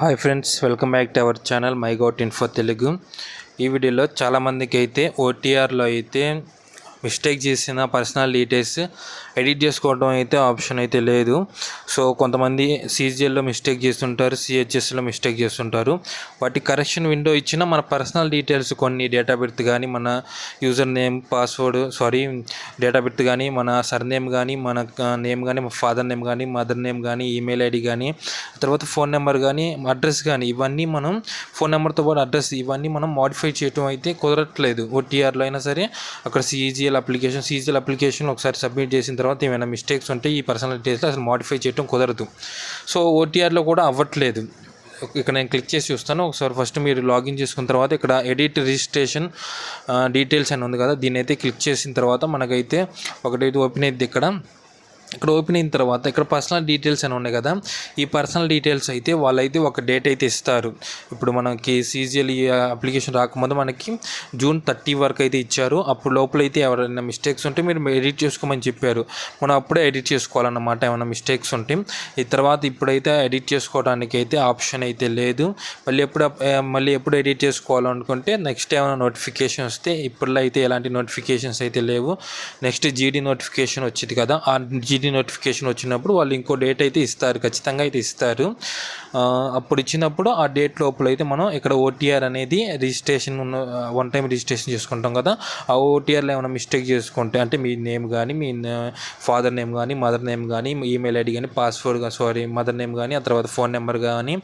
Hi friends welcome back to our channel my gout info Telugu. ఈ వీడియోలో చాలామందికి అయితే ఓటీఆర్లో అయితే మిస్టేక్ చేసిన పర్సనల్ డీటెయిల్స్ ఎడిట్ చేసుకోవడం అయితే ఆప్షన్ అయితే లేదు. సో కొంతమంది సీజీఎల్లో మిస్టేక్ చేస్తుంటారు సిహెచ్ఎస్లో మిస్టేక్ చేస్తుంటారు. వాటి కరెక్షన్ విండో ఇచ్చిన మన పర్సనల్ డీటెయిల్స్ కొన్ని డేటా బెర్త్ కానీ మన user name password sorry date of birth కానీ మన సర్ నేమ్ కానీ మన నేమ్ కానీ ఫాదర్ నేమ్ కానీ మదర్ నేమ్ కానీ ఈమెయిల్ ఐడి కానీ తర్వాత ఫోన్ నెంబర్ కానీ అడ్రస్ కానీ ఇవన్నీ మనం ఫోన్ నెంబర్తో పాటు అడ్రస్ ఇవన్నీ మనం మాడిఫై చేయటం అయితే కుదరట్లేదు. ఓటీఆర్లో అయినా సరే అక్కడ సిఈజిఎల్ అప్లికేషన్ సిఈజిఎల్ అప్లికేషన్ ఒకసారి సబ్మిట్ చేసిన తర్వాత ఏమైనా మిస్టేక్స్ ఉంటే ఈ పర్సనల్ డీటెయిల్స్ అసలు మాడిఫై చేయడం కుదరదు. సో ఓటీఆర్లో కూడా అవ్వట్లేదు. ఇక్కడ నేను క్లిక్ చేసి చూస్తాను. ఒకసారి ఫస్ట్ మీరు లాగిన్ చేసుకున్న తర్వాత ఇక్కడ ఎడిట్ రిజిస్ట్రేషన్ డీటెయిల్స్ అని ఉంది కదా దీన్ని అయితే క్లిక్ చేసిన తర్వాత మనకైతే ఒకటైతే ఓపెన్ అయింది ఇక్కడ. ఇక్కడ ఓపెన్ అయిన తర్వాత ఇక్కడ పర్సనల్ డీటెయిల్స్ అని ఉన్నాయి కదా ఈ పర్సనల్ డీటెయిల్స్ అయితే వాళ్ళైతే ఒక డేట్ అయితే ఇస్తారు. ఇప్పుడు మనకి సీజీఎల్ ఈ అప్లికేషన్ రాకముందు మనకి జూన్ థర్టీ వరకు అయితే ఇచ్చారు. అప్పుడు లోపల అయితే ఎవరైనా మిస్టేక్స్ ఉంటే మీరు ఎడిట్ చేసుకోమని చెప్పారు. మనం అప్పుడే ఎడిట్ చేసుకోవాలన్నమాట ఏమైనా మిస్టేక్స్ ఉంటే. ఈ తర్వాత ఇప్పుడైతే ఎడిట్ చేసుకోవడానికి అయితే ఆప్షన్ అయితే లేదు. మళ్ళీ ఎప్పుడు మళ్ళీ ఎప్పుడు ఎడిట్ చేసుకోవాలనుకుంటే నెక్స్ట్ ఏమైనా నోటిఫికేషన్ వస్తే ఇప్పుడులో అయితే ఎలాంటి నోటిఫికేషన్స్ అయితే లేవు. నెక్స్ట్ జీడీ నోటిఫికేషన్ వచ్చింది కదా ఆ జీడీ జీడీ నోటిఫికేషన్ వచ్చినప్పుడు వాళ్ళు ఇంకో డేట్ అయితే ఇస్తారు ఖచ్చితంగా అయితే ఇస్తారు. అప్పుడు ఇచ్చినప్పుడు ఆ డేట్ లోపల అయితే మనం ఇక్కడ ఓటీఆర్ అనేది రిజిస్ట్రేషన్ ఉన్న వన్ టైం రిజిస్ట్రేషన్ చేసుకుంటాం కదా. ఆ ఓటీఆర్లో ఏమైనా మిస్టేక్ చేసుకుంటే అంటే మీ నేమ్ కానీ మీ ఫాదర్ నేమ్ కానీ మదర్ నేమ్ కానీ ఈమెయిల్ ఐడి కానీ పాస్వర్డ్ సారీ మదర్ నేమ్ కానీ ఆ తర్వాత ఫోన్ నెంబర్ కానీ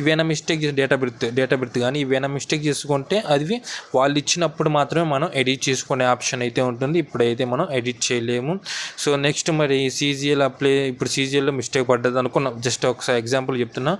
ఇవైనా మిస్టేక్ చేసి date of birth date of birth కానీ ఇవైనా మిస్టేక్ చేసుకుంటే అది వాళ్ళు ఇచ్చినప్పుడు మాత్రమే మనం ఎడిట్ చేసుకునే ఆప్షన్ అయితే ఉంటుంది. ఇప్పుడైతే మనం ఎడిట్ చేయలేము. సో నెక్స్ట్ మరి సీజీఎల్ అప్లై ఇప్పుడు సీజీఎల్లో మిస్టేక్ పడ్డది అనుకున్నాం. జస్ట్ ఒకసారి ఎగ్జాంపుల్ చెప్తున్నా.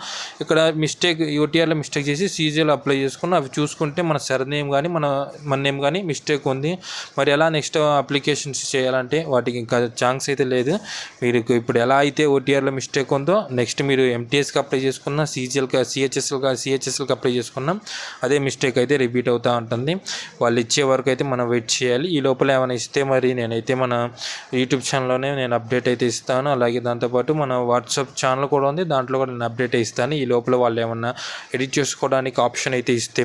ఇక్కడ మిస్టేక్ యూటీఆర్లో మిస్టేక్ చేసి సీజీఎల్ అప్లై చేసుకున్నా. అవి చూసుకుంటే మన సరనేమ్ కానీ మన మన నేమ్ కానీ మిస్టేక్ ఉంది. మరి ఎలా నెక్స్ట్ అప్లికేషన్స్ చేయాలంటే వాటికి ఇంకా ఛాన్స్ అయితే లేదు. మీరు ఇప్పుడు ఎలా అయితే ఓటీఆర్లో మిస్టేక్ ఉందో నెక్స్ట్ మీరు ఎంటీఎస్కి అప్లై చేసుకున్న సీజీఎల్కి సిహెచ్ఎస్ఎల్గా సిహెచ్ఎస్ఎల్కి అప్లై చేసుకున్నాం. అదే మిస్టేక్ అయితే రిపీట్ అవుతూ ఉంటుంది. వాళ్ళు ఇచ్చే వరకు అయితే మనం వెయిట్ చేయాలి. ఈ లోపల ఏమైనా ఇస్తే మరి నేనైతే మన యూట్యూబ్ ఛానల్లోనే నేను అప్డేట్ అయితే ఇస్తాను. అలాగే దాంతోపాటు మన వాట్సాప్ ఛానల్ కూడా ఉంది. దాంట్లో కూడా నేను అప్డేట్ ఇస్తాను. ఈ లోపల వాళ్ళు ఏమన్నా ఎడిట్ చేసుకోవడానికి ఆప్షన్ అయితే ఇస్తే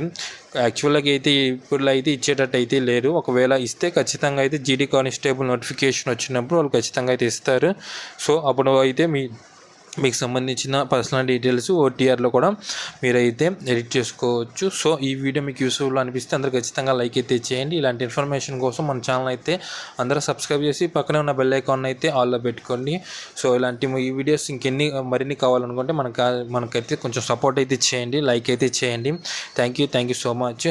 యాక్చువల్గా అయితే ఇప్పుడు అయితే ఇచ్చేటట్టు అయితే లేరు. ఒకవేళ ఇస్తే ఖచ్చితంగా అయితే జీడీ కానిస్టేబుల్ నోటిఫికేషన్ వచ్చినప్పుడు వాళ్ళు ఖచ్చితంగా అయితే ఇస్తారు. సో అప్పుడు అయితే మీ మీకు సంబంధించిన పర్సనల్ డీటెయిల్స్ ఓటీఆర్లో కూడా మీరైతే ఎడిట్ చేసుకోవచ్చు. సో ఈ వీడియో మీకు యూస్ఫుల్ అనిపిస్తే అందరూ ఖచ్చితంగా లైక్ అయితే చేయండి. ఇలాంటి ఇన్ఫర్మేషన్ కోసం మన ఛానల్ అయితే అందరూ సబ్స్క్రైబ్ చేసి పక్కనే ఉన్న బెల్ ఐకాన్ అయితే ఆల్లో పెట్టుకోండి. సో ఇలాంటి ఈ వీడియోస్ ఇంకెన్ని మరిన్ని కావాలనుకుంటే మనకు మనకైతే కొంచెం సపోర్ట్ అయితే చేయండి లైక్ అయితే చేయండి. Thank you thank you so much